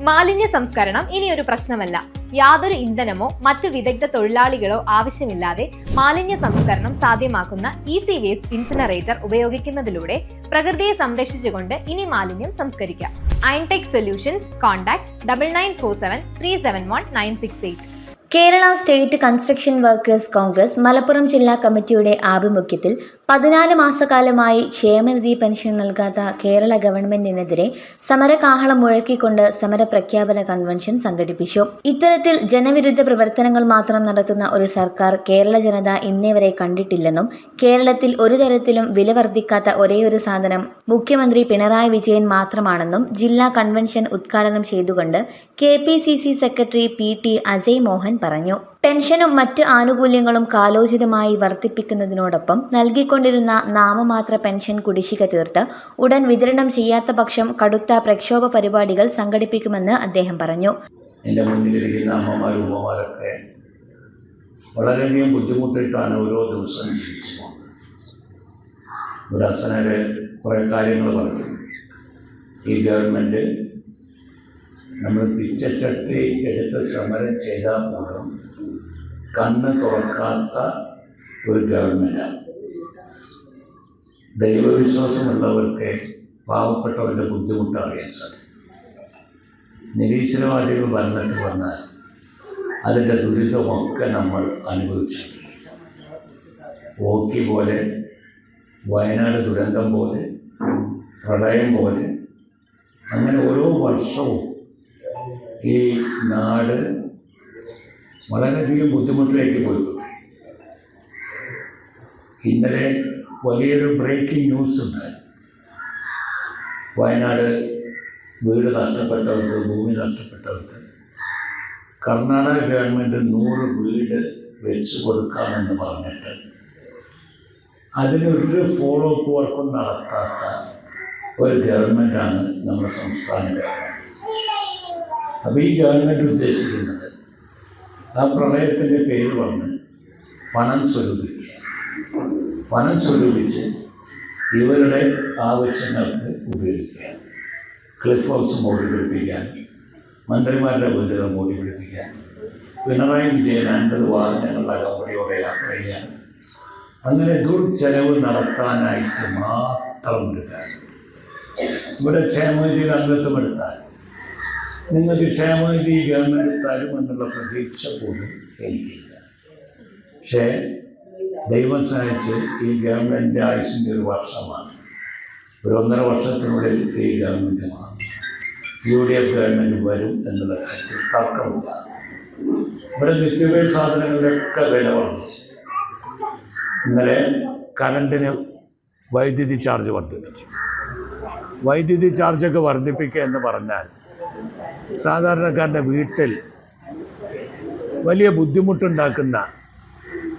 മാലിന്യ സംസ്കരണം ഇനിയൊരു പ്രശ്നമല്ല. യാതൊരു ഇന്ധനമോ മറ്റു വിദഗ്ധ തൊഴിലാളികളോ ആവശ്യമില്ലാതെ മാലിന്യ സംസ്കരണം സാധ്യമാക്കുന്ന ഈസി വേസ്റ്റ് ഇൻസിനറേറ്റർ ഉപയോഗിക്കുന്നതിലൂടെ പ്രകൃതിയെ സംരക്ഷിച്ചുകൊണ്ട് ഇനി മാലിന്യം സംസ്കരിക്കാം. Aintech solutions contact double nine four seven three seven one nine six eight Kerala state construction workers Congress Malappuram ജില്ലാ കമ്മിറ്റിയുടെ ആഭിമുഖ്യത്തിൽ പതിനാല് മാസക്കാലമായി ക്ഷേമനിധി പെൻഷൻ നൽകാത്ത കേരള ഗവൺമെന്റിനെതിരെ സമരകാഹളം മുഴക്കിക്കൊണ്ട് സമരപ്രഖ്യാപന കൺവെൻഷൻ സംഘടിപ്പിച്ചു. ഇത്തരത്തിൽ ജനവിരുദ്ധ പ്രവർത്തനങ്ങൾ മാത്രം നടത്തുന്ന ഒരു സർക്കാർ കേരള ജനത ഇന്നേവരെ കണ്ടിട്ടില്ലെന്നും കേരളത്തിൽ ഒരു തരത്തിലും വില വർദ്ധിക്കാത്ത ഒരേയൊരു സാധനം മുഖ്യമന്ത്രി പിണറായി വിജയൻ മാത്രമാണെന്നും ജില്ലാ കൺവെൻഷൻ ഉദ്ഘാടനം ചെയ്തുകൊണ്ട് K secretary P T Ajay Mohan പറഞ്ഞു പെൻഷനും മറ്റ് ആനുകൂല്യങ്ങളും കാലോചിതമായി വർദ്ധിപ്പിക്കുന്നതിനോടൊപ്പം നൽകിക്കൊണ്ടിരുന്ന നാമമാത്ര പെൻഷൻ കുടിശ്ശിക തീർത്ത് ഉടൻ വിതരണം ചെയ്യാത്ത പക്ഷം കടുത്ത പ്രക്ഷോഭ പരിപാടികൾ സംഘടിപ്പിക്കുമെന്ന് അദ്ദേഹം പറഞ്ഞു. എന്റെ മുന്നിലിരിക്കുന്ന അമ്മമാരും വളരെയധികം ബുദ്ധിമുട്ടിട്ടാണ് ഓരോ ദിവസവും ജീവിച്ചു പോകുന്നത് ഇവിടെ കുറേ കാര്യങ്ങൾ പറഞ്ഞു. ഈ ഗവൺമെന്റ് നമ്മൾ പിച്ചച്ചട്ടി എടുത്ത് സമരം ചെയ്താൽ പോലും കണ്ണ് തുറക്കാത്ത ഒരു ഗവൺമെന്റാണ് ദൈവവിശ്വാസമുള്ളവർക്ക് പാവപ്പെട്ടവന്റെ ബുദ്ധിമുട്ട് അറിയാൻ സാധിക്കും. നിരീശ്വരവാദികൾ ഭരണത്തിൽ വന്നാൽ അതിന്റെ ദുരിതമൊക്കെ നമ്മൾ അനുഭവിച്ചു ഓക്കി പോലെ വയനാട് ദുരന്തം പോലെ പ്രളയം പോലെ അങ്ങനെ ഓരോ വർഷവും ഈ നാട് വളരെയധികം ബുദ്ധിമുട്ടിലേക്ക് പോയി ഇന്നലെ വലിയൊരു ബ്രേക്കിംഗ് ന്യൂസ് ഉണ്ട് വയനാട് വീട് നഷ്ടപ്പെട്ടവർക്ക് ഭൂമി നഷ്ടപ്പെട്ടവർക്ക് കർണാടക ഗവൺമെന്റ് നൂറ് വീട് വെച്ച് കൊടുക്കാമെന്ന് പറഞ്ഞിട്ട് അതിനൊരു ഫോളോ അപ്പ് വർക്കും നടത്താത്ത ഒരു ഗവൺമെന്റാണ് നമ്മുടെ സംസ്ഥാന ഗവൺമെന്റ് അപ്പോൾ ഈ ഗവൺമെന്റ് ഉദ്ദേശിക്കുന്നത് ആ പ്രളയത്തിന്റെ പേര് വന്ന് പണം സ്വരൂപിക്കുക. പണം സ്വരൂപിച്ച് ഇവരുടെ ആവശ്യങ്ങൾക്ക് ഉപയോഗിക്കുക. ക്ലിഫ് ഹൗസ് മോടി പിടിപ്പിക്കാൻ മന്ത്രിമാരുടെ വീടുകൾ മോടി പിടിപ്പിക്കാൻ പിണറായി വിജയൻ അൻപത് വാഹനങ്ങളുടെ കമ്പനിയോടെ യാത്ര ചെയ്യാൻ അങ്ങനെ ദുർച്ചെലവ് നടത്താനായിട്ട് മാത്രം എടുക്കാൻ ഇവിടെ ക്ഷേമനിധിയുടെ അംഗത്വം എടുത്താൽ നിങ്ങൾക്ക് ക്ഷേമനിധി ഗവൺമെന്റ് തരുമെന്നുള്ള പ്രതീക്ഷ പോലും എനിക്കില്ല. പക്ഷേ ദൈവം സഹായിച്ച് ഈ ഗവൺമെന്റ് ആയുസിന്റെ ഒരു വർഷമാണ്. ഒരു ഒന്നര വർഷത്തിനുള്ളിൽ ഈ ഗവൺമെന്റ് മാറും. യു ഡി എഫ് ഗവൺമെന്റ് വരും എന്നുള്ള കാര്യത്തിൽ തർക്കമില്ല. ഇവിടെ നിത്യോപയോഗ സാധനങ്ങളിലൊക്കെ വില വർദ്ധിച്ചു. ഇന്നലെ കറണ്ടിന് വൈദ്യുതി ചാർജ് വർദ്ധിപ്പിച്ചു. വൈദ്യുതി ചാർജൊക്കെ വർദ്ധിപ്പിക്കുക എന്ന് പറഞ്ഞാൽ സാധാരണക്കാരന്റെ വീട്ടിൽ വലിയ ബുദ്ധിമുട്ടുണ്ടാക്കുന്ന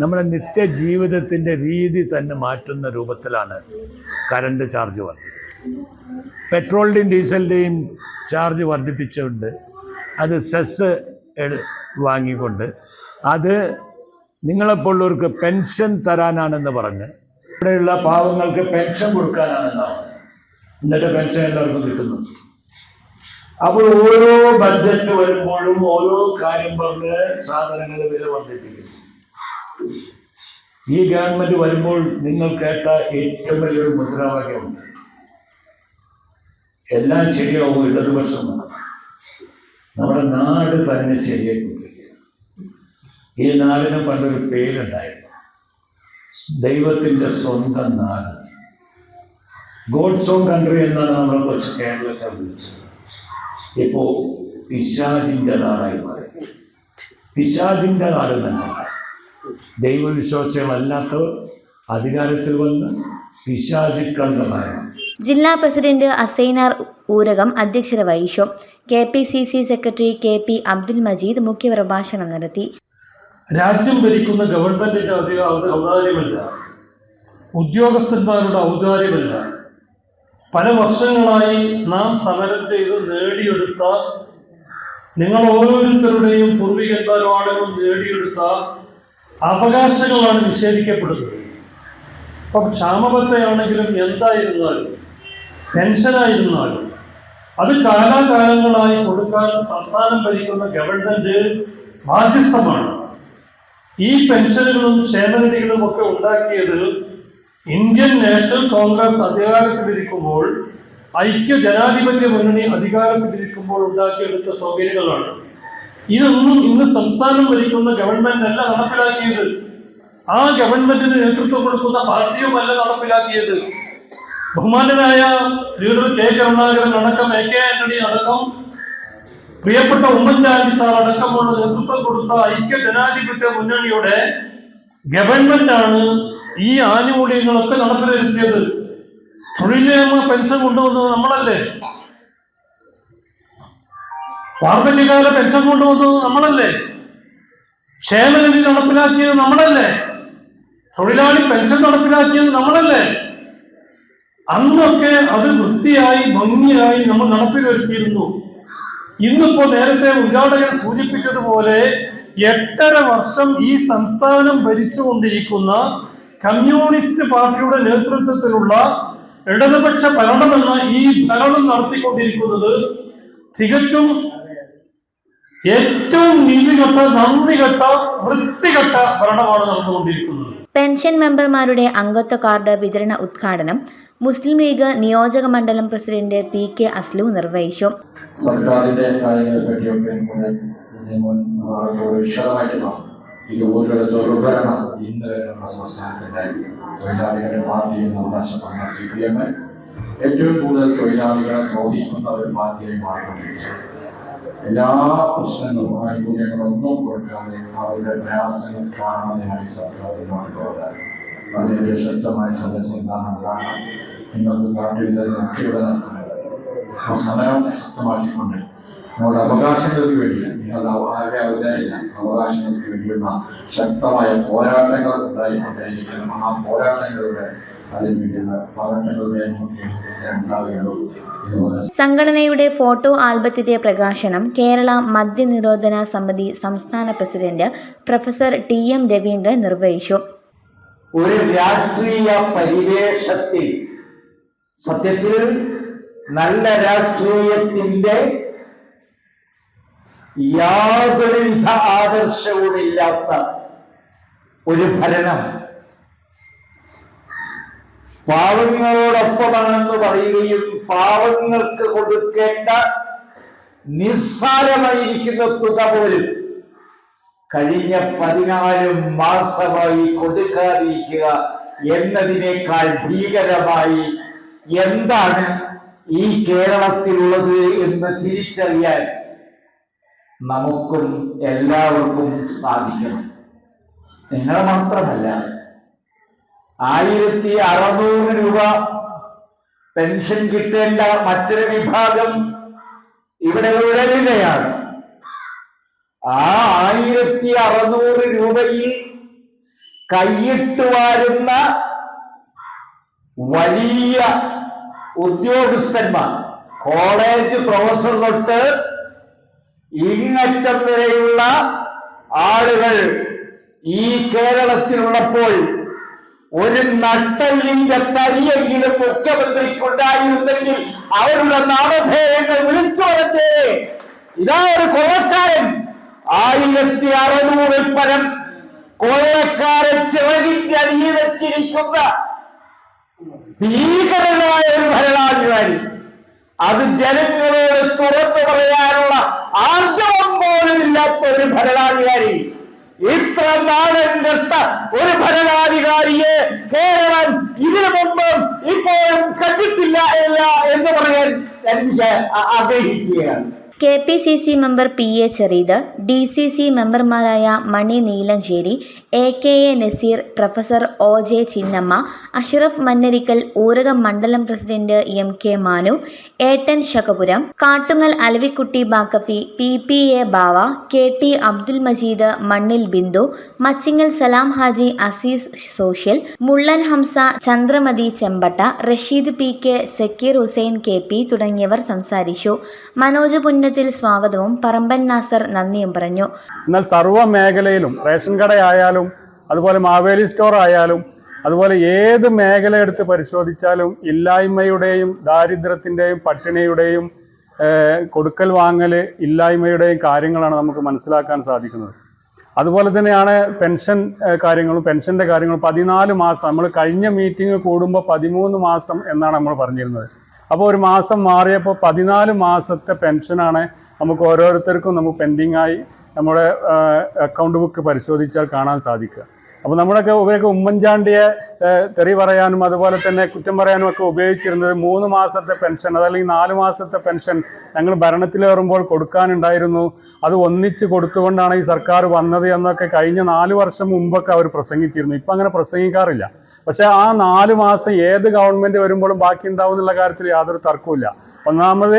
നമ്മുടെ നിത്യജീവിതത്തിന്റെ രീതി തന്നെ മാറ്റുന്ന രൂപത്തിലാണ് കറണ്ട് ചാർജ് വർദ്ധിക്കുന്നത്. പെട്രോളിന്റെയും ഡീസലിന്റെയും ചാർജ് വർദ്ധിപ്പിച്ചുകൊണ്ട് അത് സെസ് വാങ്ങിക്കൊണ്ട് അത് നിങ്ങളെപ്പോലുള്ളവർക്ക് പെൻഷൻ തരാനാണെന്ന് പറഞ്ഞ് ഇവിടെയുള്ള പാവങ്ങൾക്ക് പെൻഷൻ കൊടുക്കാനാണെന്നാണ് എന്നിട്ട് പെൻഷൻ എല്ലാവർക്കും കിട്ടുന്നു. അപ്പോൾ ഓരോ ബഡ്ജറ്റ് വരുമ്പോഴും ഓരോ കാര്യം പറഞ്ഞ് സാധനങ്ങളുടെ വില വർദ്ധിപ്പിക്കും. ഈ ഗവൺമെന്റ് വരുമ്പോൾ നിങ്ങൾ കേട്ട ഏറ്റവും വലിയൊരു മുദ്രാവാക്യമുണ്ട്. എല്ലാം ശരിയാവും ഇടതുപക്ഷം നമ്മുടെ നാട് തന്നെ ശരിയായിക്കൊണ്ടിരിക്കുക ഈ നാടിന് പണ്ടൊരു പേരുണ്ടായിരുന്നു. ദൈവത്തിന്റെ സ്വന്തം നാട്. ഗോഡ്സ് ഓൺ കൺട്രി എന്നാണ് നമ്മളെ കൊച്ചു കേരളത്തെ വിളിച്ചത്. ഇപ്പോൾ പിശാചിന്റെ നാടായി മാറി. പിശാജിന്റെ നാട് തന്നെ. ദൈവവിശ്വാസികളല്ലാത്തവർ അധികാരത്തിൽ വന്ന് പിശാചുക്കളുടെ നാടാണ്. ജില്ലാ പ്രസിഡന്റ് അസൈനാർ ഊരകം അധ്യക്ഷത വഹിച്ചു. K P C C secretary K P Abdul Majeed മുഖ്യപ്രഭാഷണം നടത്തി. രാജ്യം ഭരിക്കുന്ന ഗവൺമെന്റിന്റെ അധിക ഔദാര്യമല്ല. ഉദ്യോഗസ്ഥന്മാരുടെ ഔദാര്യമല്ല. പല വർഷങ്ങളായി നാം സമരം ചെയ്ത് നേടിയെടുത്ത നിങ്ങൾ ഓരോരുത്തരുടെയും പൂർവികന്മാരും നേടിയെടുത്ത അവകാശങ്ങളാണ് നിഷേധിക്കപ്പെടുന്നത്. ഇപ്പം ക്ഷാമബത്തയാണെങ്കിലും എന്തായിരുന്നാലും പെൻഷനായിരുന്നാലും അത് കാലാകാലങ്ങളായി കൊടുക്കാൻ സംസ്ഥാനം ഭരിക്കുന്ന ഗവൺമെന്റ് ബാധ്യസ്ഥമാണ്. ഈ പെൻഷനുകളും ക്ഷേമനിധികളും ഒക്കെ ഉണ്ടാക്കിയത് ഇന്ത്യൻ നാഷണൽ കോൺഗ്രസ് അധികാരത്തിലിരിക്കുമ്പോൾ ഐക്യ ജനാധിപത്യ മുന്നണി അധികാരത്തിലിരിക്കുമ്പോൾ ഉണ്ടാക്കിയെടുത്ത സൗകര്യങ്ങളാണ്. ഇതൊന്നും ഇന്ന് സംസ്ഥാനം ഭരിക്കുന്ന ഗവൺമെന്റ് അല്ല നടപ്പിലാക്കിയത്. ആ ഗവൺമെന്റിന് നേതൃത്വം കൊടുക്കുന്ന പാർട്ടിയുമല്ല നടപ്പിലാക്കിയത്. ബഹുമാനനായ ലീഡർ കെ കരുണാകരൻ അടക്കം എ കെ ആന്റണി അടക്കം പ്രിയപ്പെട്ട ഉമ്മൻചാണ്ടി സാർ അടക്കമുള്ള നേതൃത്വം കൊടുത്ത ഐക്യ ജനാധിപത്യ മുന്നണിയുടെ ഗവൺമെന്റ് ആണ് ഈ ആനുകൂല്യങ്ങളൊക്കെ നടപ്പിൽ വരുത്തിയത് തൊഴിലില്ലായ്മ പെൻഷൻ കൊണ്ടുവന്നത് നമ്മളല്ലേ? വാർദ്ധക്യകാല പെൻഷൻ കൊണ്ടുവന്നത് നമ്മളല്ലേ? ക്ഷേമനിധി നടപ്പിലാക്കിയത് നമ്മളല്ലേ? തൊഴിലാളി പെൻഷൻ നടപ്പിലാക്കിയത് നമ്മളല്ലേ? അന്നൊക്കെ അത് വൃത്തിയായി ഭംഗിയായി നമ്മൾ നടപ്പിൽ വരുത്തിയിരുന്നു ഇന്നിപ്പോ നേരത്തെ ഉദ്ഘാടകൻ സൂചിപ്പിച്ചതുപോലെ എട്ടര വർഷം ഈ സംസ്ഥാനം ഭരിച്ചുകൊണ്ടിരിക്കുന്ന കമ്മ്യൂണിസ്റ്റ് പാർട്ടിയുടെ നേതൃത്വത്തിലുള്ള ഇടതുപക്ഷ ഭരണമെന്ന ഈ ഭരണം നടത്തിക്കൊണ്ടിരിക്കുന്നത് തികച്ചും ഏറ്റവും നീതികെട്ട നന്ദികെട്ട വൃത്തികെട്ട ഭരണമാണ് നടന്നുകൊണ്ടിരിക്കുന്നത്. പെൻഷൻ മെമ്പർമാരുടെ അംഗത്വ കാർഡ് വിതരണ ഉദ്ഘാടനം മുസ്ലിം ലീഗ് നിയോജക മണ്ഡലം പ്രസിഡന്റ് പി കെ അസ്ലു നിർവഹിച്ചു. സർക്കാരിന്റെ കാര്യങ്ങളെ പറ്റിയൊക്കെ വിശദമായിട്ട് പറഞ്ഞു ഇതുപോലൊരു ദുർഭരണം ഇന്ന് വരുന്ന സംസ്ഥാനത്തിന്റെ തൊഴിലാളികളുടെ പാർട്ടി എന്ന് അവകാശപ്പെടുന്ന സി പി എം ഏറ്റവും കൂടുതൽ തൊഴിലാളികളെ ദ്രോഹിക്കുന്ന ഒരു പാർട്ടിയായി മാറിക്കൊണ്ടിരിക്കുകയാണ്. എല്ലാ പ്രശ്നങ്ങളും ആനുകൂല്യങ്ങളൊന്നും കൊടുക്കാതെ അവരുടെ പ്രയാസങ്ങൾ കാണാതെയായി സർക്കാർ പോകുന്നത് അതിന്റെ ശക്തമായ സന്ദേശം ഉണ്ടാകാം നിങ്ങൾക്ക് കാട്ടിൽ മുഖ്യവിടെ നടക്കുന്നത് ആ സമരം ശക്തമാക്കിക്കൊണ്ട് നമ്മുടെ അവകാശങ്ങൾക്ക് വേണ്ടി നിങ്ങളുടെ ആരുടെ അവതാരില്ല അവകാശങ്ങൾക്ക് വേണ്ടിയുള്ള ശക്തമായ പോരാട്ടങ്ങൾ ഉണ്ടായിക്കൊണ്ടേയിരിക്കണം ആ പോരാട്ടങ്ങളുടെ സംഘടനയുടെ ഫോട്ടോ ആൽബത്തിന്റെ പ്രകാശനം കേരള മദ്യനിരോധന സമിതി സംസ്ഥാന president professor T M Raveendran നിർവഹിച്ചു. ഒരു രാഷ്ട്രീയ പരിവേഷത്തിൽ സത്യത്തിൽ നല്ല രാഷ്ട്രീയത്തിന്റെ യാതൊരുവിധ ആദർശവുമില്ലാത്ത ഒരു ഭരണം. പാവങ്ങളോടൊപ്പമാണെന്ന് പറയുകയും പാവങ്ങൾക്ക് കൊടുക്കേണ്ട നിസ്സാരമായിരിക്കുന്ന തുക പോലും കഴിഞ്ഞ പതിനാല് മാസമായി കൊടുക്കാതിരിക്കുക എന്നതിനേക്കാൾ ഭീകരമായി എന്താണ് ഈ കേരളത്തിലുള്ളത് എന്ന് തിരിച്ചറിയാൻ നമുക്കും എല്ലാവർക്കും സാധിക്കണം. നിങ്ങൾ മാത്രമല്ല ആയിരത്തി അറുന്നൂറ് രൂപ പെൻഷൻ കിട്ടേണ്ട മറ്റൊരു വിഭാഗം ഇവിടെ ഉഴലുകയാണ്. ആ ആയിരത്തി അറുന്നൂറ് രൂപയിൽ കൈയിട്ട് വാരുന്ന വലിയ ഉദ്യോഗസ്ഥന്മാർ കോളേജ് പ്രൊഫസർ തൊട്ട് ഇങ്ങറ്റം വരെയുള്ള ആളുകൾ ഈ കേരളത്തിലുള്ളപ്പോൾ ഒരു നട്ടല്ലിന്റെ തരിയെങ്കിലും മുഖ്യമന്ത്രിക്കുണ്ടായിരുന്നെങ്കിൽ അവരുടെ നാമധേയങ്ങൾ വിളിച്ചു വരട്ടെ ഇതാ ഒരു കൊള്ളക്കാരൻ. ആയിരത്തി അറുന്നൂറിൽ പരം കൊള്ളക്കാരൻ ചിറകിന്റെ അടിയിൽ വെച്ചിരിക്കുന്ന ഭീകരനായ ഒരു ഭരണാധികാരി. അത് ജനങ്ങളോട് തുറന്നു പറയാനുള്ള ആർജവം പോലും ഇല്ലാത്ത ഒരു ഭരണാധികാരി. ഇത്ര നാടൻ കെട്ട ഒരു ഭരണാധികാരിയെ കേരളം ഇതിനു മുമ്പും ഇപ്പോഴും കണ്ടിട്ടില്ല എന്ന് പറയാൻ ആഗ്രഹിക്കുകയാണ്. K P C C member P A Cherid D C C മെമ്പർമാരായ Mani Neelancheri A K A Naseer professor O J Chinnamma Ashraf Mannarikkal Oorakam മണ്ഡലം പ്രസിഡന്റ് എം കെ മാനു ഏട്ടൻ Shakapuram Kattungal Alavikutty Bakkafi P P A Bava K T Abdul Majeed Mannil Bindu Machingal Salam Haji Aziz social Mullan Hamza Chandramathi Chembatta Rasheed P K Zakir Hussain K P തുടങ്ങിയവർ സംസാരിച്ചു. മനോജ് പുന്നത്തിൽ സ്വാഗതവും പറമ്പൻ നാസർ നന്ദിയും പറഞ്ഞു. എന്നാൽ സർവ മേഖലയിലും ration കടയായാലും അതുപോലെ Maveli store ആയാലും അതുപോലെ ഏത് മേഖല എടുത്ത് പരിശോധിച്ചാലും ഇല്ലായ്മയുടെയും ദാരിദ്ര്യത്തിന്റെയും പട്ടിണിയുടെയും കൊടുക്കൽ വാങ്ങൽ ഇല്ലായ്മയുടെയും കാര്യങ്ങളാണ് നമുക്ക് മനസ്സിലാക്കാൻ സാധിക്കുന്നത്. അതുപോലെ തന്നെയാണ് പെൻഷൻ കാര്യങ്ങളും പെൻഷന്റെ കാര്യങ്ങളും പതിനാല് മാസം നമ്മൾ കഴിഞ്ഞ മീറ്റിംഗ് കൂടുമ്പോൾ പതിമൂന്ന് മാസം എന്നാണ് നമ്മൾ പറഞ്ഞിരുന്നത്. അപ്പോൾ ഒരു മാസം മാറിയപ്പോൾ പതിനാല് മാസത്തെ പെൻഷനാണ് നമുക്ക് ഓരോരുത്തർക്കും നമുക്ക് പെൻഡിങ്ങായി നമ്മുടെ അക്കൗണ്ട് ബുക്ക് പരിശോധിച്ചാൽ കാണാൻ സാധിക്കുക. അപ്പോൾ നമ്മളൊക്കെ ഇവരൊക്കെ ഉമ്മൻചാണ്ടിയെ തെറി പറയാനും അതുപോലെ തന്നെ കുറ്റം പറയാനും ഒക്കെ ഉപയോഗിച്ചിരുന്നത് മൂന്ന് മാസത്തെ പെൻഷൻ അതല്ലെങ്കിൽ നാല് മാസത്തെ പെൻഷൻ ഞങ്ങൾ ഭരണത്തിലേറുമ്പോൾ കൊടുക്കാനുണ്ടായിരുന്നു. അത് ഒന്നിച്ച് കൊടുത്തുകൊണ്ടാണ് ഈ സർക്കാർ വന്നത് എന്നൊക്കെ കഴിഞ്ഞ നാല് വർഷം മുമ്പൊക്കെ അവർ പ്രസംഗിച്ചിരുന്നു. ഇപ്പം അങ്ങനെ പ്രസംഗിക്കാറില്ല. പക്ഷേ ആ നാല് മാസം ഏത് ഗവൺമെന്റ് വരുമ്പോഴും ബാക്കി ഉണ്ടാവും എന്നുള്ള കാര്യത്തിൽ യാതൊരു തർക്കവുമില്ല. ഒന്നാമത്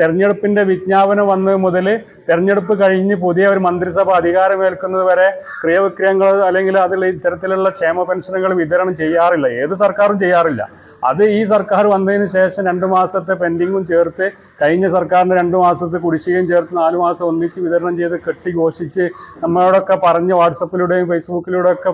തെരഞ്ഞെടുപ്പിന്റെ വിജ്ഞാപനം വന്നത് മുതൽ തെരഞ്ഞെടുപ്പ് കഴിഞ്ഞ് പുതിയ ഒരു മന്ത്രിസഭ അധികാരമേൽക്കുന്നത് വരെ ക്രിയവിക്രയങ്ങൾ അല്ലെങ്കിൽ അതിൽ ഇത്തരത്തിലുള്ള ക്ഷേമ പെൻഷനുകൾ വിതരണം ചെയ്യാറില്ല. ഏത് സർക്കാരും ചെയ്യാറില്ല. അത് ഈ സർക്കാർ വന്നതിന് ശേഷം രണ്ട് മാസത്തെ പെൻഡിങ്ങും ചേർത്ത് കഴിഞ്ഞ സർക്കാരിന്റെ രണ്ട് മാസത്തെ കുടിശ്ശികയും ചേർത്ത് നാല് മാസം ഒന്നിച്ച് വിതരണം ചെയ്ത് കെട്ടി ഘോഷിച്ച് നമ്മളോടൊക്കെ പറഞ്ഞ് വാട്സപ്പിലൂടെയും ഫേസ്ബുക്കിലൂടെയൊക്കെ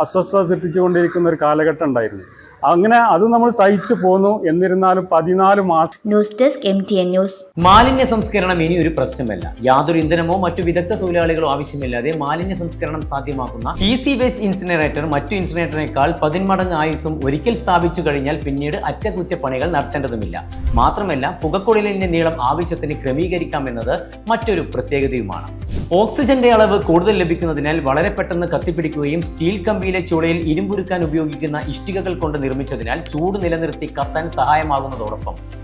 അസ്വസ്ഥത സൃഷ്ടിച്ചുകൊണ്ടിരിക്കുന്ന ഒരു കാലഘട്ടം ഉണ്ടായിരുന്നു. അങ്ങനെ അത് നമ്മൾ സഹിച്ചു പോന്നു. എന്നിരുന്നാലും പതിനാല് മാസം news desk M T N news. മാലിന്യ സംസ്കരണം ഇനി ഒരു പ്രശ്നമല്ല. യാതൊരു ഇന്ധനമോ മറ്റു വിദഗ്ധ തൊഴിലാളികളോ ആവശ്യമില്ലാതെ മാലിന്യ സംസ്കരണം സാധ്യമാക്കുന്ന ഈസി വേസ്റ്റ് ഇൻസിനറേറ്റർ മറ്റു ഇൻസിനറേറ്ററിനേക്കാൾ പതിന്മടങ്ങ് ആയുസും ഒരിക്കൽ സ്ഥാപിച്ചു കഴിഞ്ഞാൽ പിന്നീട് അറ്റകുറ്റപ്പണികൾ നടത്തേണ്ടതുമില്ല. മാത്രമല്ല പുകക്കുഴലിന്റെ നീളം ആവശ്യത്തിന് ക്രമീകരിക്കാമെന്നത് മറ്റൊരു പ്രത്യേകതയുമാണ്. ഓക്സിജന്റെ അളവ് കൂടുതൽ ലഭിക്കുന്നതിനാൽ വളരെ പെട്ടെന്ന് കത്തിപ്പിടിക്കുകയും സ്റ്റീൽ കമ്പിയിലെ ചുളയിൽ ഇരുമ്പുരുക്കാൻ ഉപയോഗിക്കുന്ന ഇഷ്ടികകൾ കൊണ്ട് നിർമ്മിച്ചതിനാൽ ചൂട് നിലനിർത്തി കത്താൻ സഹായമാകുന്നതോടൊപ്പം.